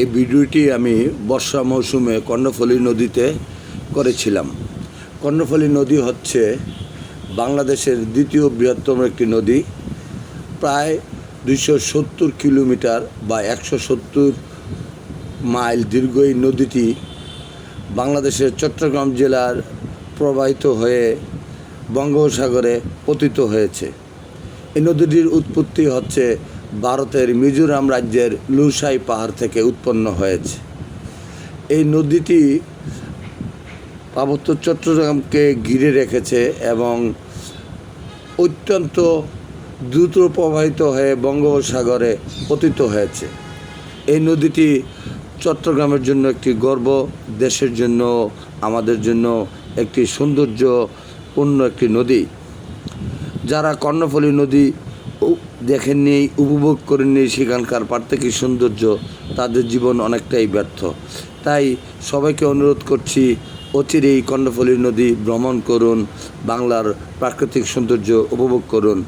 এই ভিডিওটি আমি বর্ষা মৌসুমে কর্ণফুলী নদীতে করেছিলাম। কর্ণফুলী নদী হচ্ছে বাংলাদেশের দ্বিতীয় বৃহত্তম একটি নদী। প্রায় দুইশো সত্তর কিলোমিটার বা একশো সত্তর মাইল দীর্ঘ এই নদীটি বাংলাদেশের চট্টগ্রাম জেলার প্রবাহিত হয়ে বঙ্গোপসাগরে পতিত হয়েছে। এই নদীটির উৎপত্তি হচ্ছে ভারতের মিজোরাম রাজ্যের লুসাই পাহাড় থেকে উৎপন্ন হয়েছে। এই নদীটি পার্বত্য চট্টগ্রামকে ঘিরে রেখেছে এবং অত্যন্ত দ্রুত প্রবাহিত হয়ে বঙ্গোপসাগরে পতিত হয়েছে। এই নদীটি চট্টগ্রামের জন্য একটি গর্ব, দেশের জন্য, আমাদের জন্য একটি সৌন্দর্যপূর্ণ একটি নদী। যারা কর্ণফলী নদী উ- নেই উপভোগ করেননি সেখানকার প্রাকৃতিক সৌন্দর্য, তাদের জীবন অনেকটাই ব্যর্থ। তাই সবাইকে অনুরোধ করছি, অচিরেই কর্ণফুলী নদী ভ্রমণ করুন, বাংলার প্রাকৃতিক সৌন্দর্য উপভোগ করুন।